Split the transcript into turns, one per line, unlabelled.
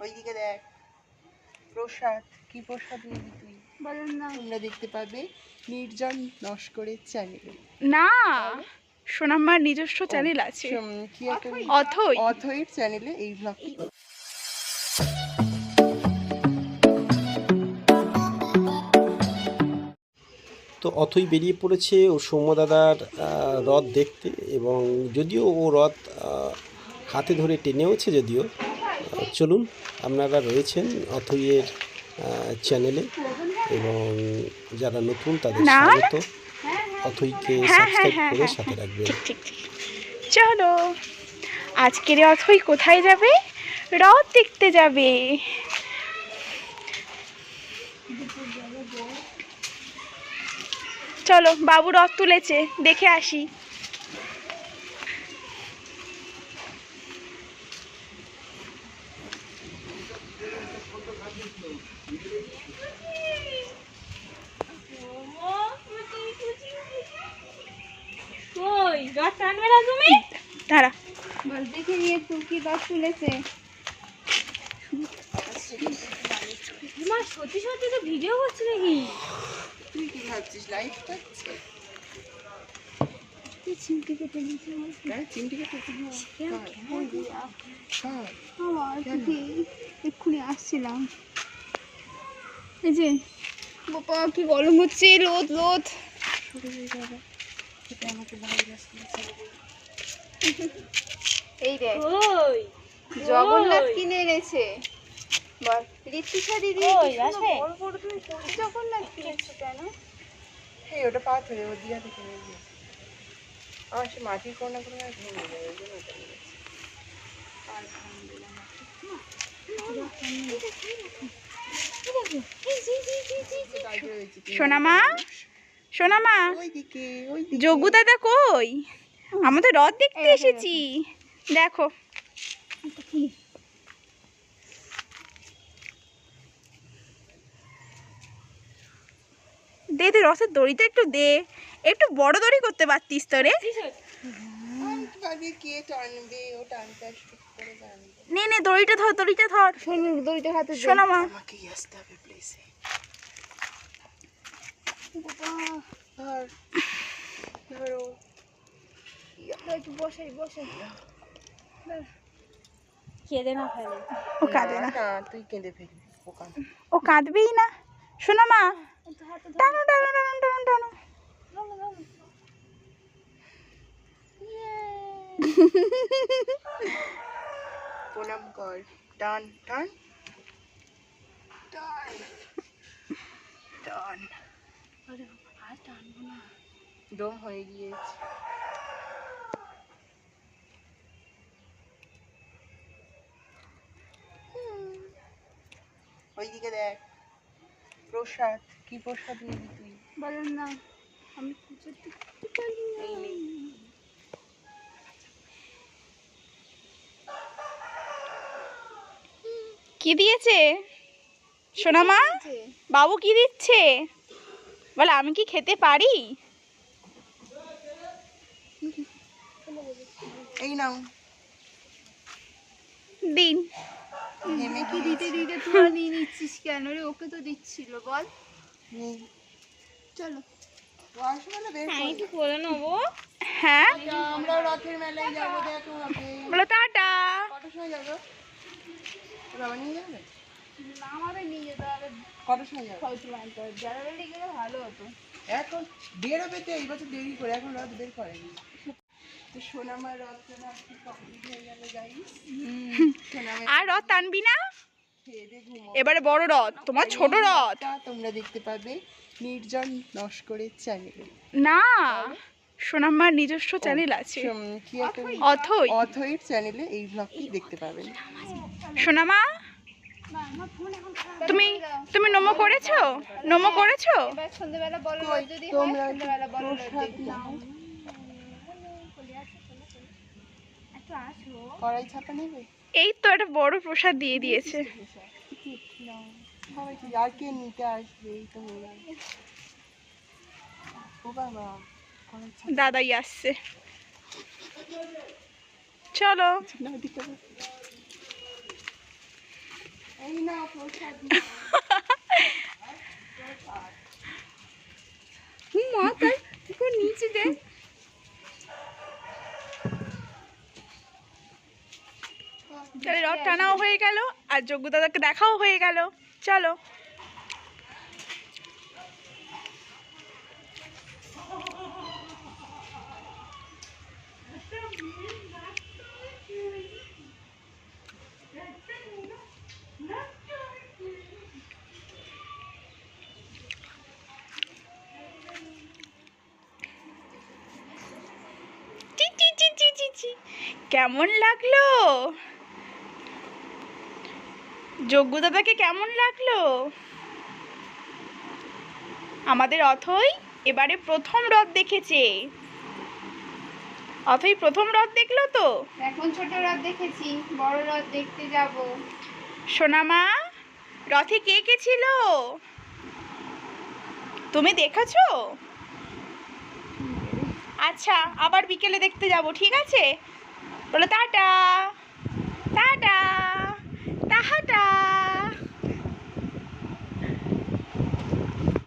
ওইদিকে দেখ। প্রসাদ কি প্রসাদ নিবি তুই?
বলেন না।
তোমরা দেখতে পাবে নির্জন নস্করের চ্যানেলে
না সোনাম্মার নিজস্ব চ্যানেল আছে।
কি একটা
অথই।
অথয়ের চ্যানেলে এই ব্লগটি
তো অথই বেরিয়ে পড়েছে ও সৌম্যদাদার আহ, রথ দেখতে এবং যদিও ও রথ হাতে ধরে টেনেওছে যদিও চলুন আপনারা রয়েছেন অথইয়ের চ্যানেলে এবং যারা নতুন তাদের। স্বাগত। অথইকে
হ্যাঁ, হ্যাঁ,
সাবস্ক্রাইব
হ্যাঁ,
করে
হ্যাঁ,
সাথে রাখবেন।
চলো আজকের অথই কোথায় যাবে? রথ দেখতে যাবে। চলো বাবু রথ তুলেছে দেখে আসি।
কই? রথ টানবে না তুমি?
দাঁড়া।
বল দেখে নিয়ে তুলেছে?
মা সত্যি সত্যি তো ভিডিও করছে নাকি?
তুই কি ভাবছিস? লাইভ করছে
চিমটি কেটে নিয়েছে
হ্যাঁ চিমটি কেটে হ্যাঁ
এক্ষুনি আসছিলাম। এই যে বাবা কি গরম হচ্ছে
ভাইরাস করেছে
এই রে জগন্নাথ কিনে এনেছে। বল ঋতুষা দিদি জগন্নাথ কিনেছো কেন?
হ্যাঁ ওটা পাথরে ও দিয়া থেকে নিয়ে আমার সে মাটির কোনা কোনো ভেঙে যায় ওই জন্য ওটা নিয়ে গেছে। বাইরে রয়েছে কি?
সোনামা? সোনামা? যোগ্য দাদা কই আমাদের রথ দেখতে এসেছি। দেখো। দে দে রথের দড়িটা একটু দে। একটু বড় দড়ি করতে পারতিস তো রে। নে নে দড়িটা ধর দড়িটা ধর।
দড়িটা হাতে
আমাকেই আসতে হবে প্লেসে
বাবা,
ধর ধরো
দাও, একটু বসাই বসাই।
কেঁদে না ফেলে।
ও কাঁদে না।
তুই কেঁদে ফেলবি
ও কাঁদবেই না। সোনামা টানো টানো টানো টানো টানো।
প্রণাম কর। টান টান টান টান আর টান না। দম হয়ে গিয়েছে। ওইদিকে দেখ। প্রসাদ কি প্রসাদ নিবি তুই?
বলেন না আমি পুজো দিতে পারি না।
এই নে
কি দিয়েছে? সোনামা বাবু কি দিচ্ছে? বলে আমি কি খেতে পারি?
এই নাও।
দিন।
নেমে
কি দিতে দিতে তোরা নিয়ে নিচ্ছিস কেন রে? ওকে তো দিচ্ছিল বল। চলো।
নেব
হ্যাঁ
আমরা রথের মেলায় যাব দেখো
বলো টাটা।
কটার সময় যাব? বাবা নিয়ে যাবে?
আমাদের নিয়ে যেতে হবে।
কটার সময় যাবে?
হয়তো আনতে হবে জানুয়ারি গেলে ভালো হতো।
এখন বেরোবে তো এই বছর দেরি করে এখন রথ বের করেনি তো সোনামার রথ কমপ্লিট হয়ে গেল গাইস
আর রথ টানবি না? এবারে বড় রথ তোমার ছোট রথ।
তোমরা দেখতে পাবে নির্জন নস্করের চ্যানেলে
না সোনাম্মার নিজস্ব চ্যানেল আছে। অথই।
অথয়ের চ্যানেলে এই ব্লগটি দেখতে পাবেন।
সোনামা তুমি তুমি নমো করেছ? নমো করেছ?
বলো যদি বলো
এই তো একটা বড় প্রসাদ দিয়ে দিয়েছে।
আর কে নিতে আসবে? এই তো
দাদাই আসছে। চলো।
মা, তাই নিচে দে।
তাহলে রথ টানাও হয়ে গেল, আর যোগ্যতাকে দেখাও হয়ে গেল। চলো। কেমন লাগল? যোগ্যতাটাকে কেমন লাগল? আমাদের অথই এবারে প্রথম রথ দেখেছে। অথই প্রথম রথ দেখল তো?
এখন ছোট রথ দেখেছি বড় রথ দেখতে যাব।
সোনামা রথে কে কে ছিল? তুমি দেখেছ? আচ্ছা আবার বিকেলে দেখতে যাব ঠিক আছে? বলো টাটা টাটা।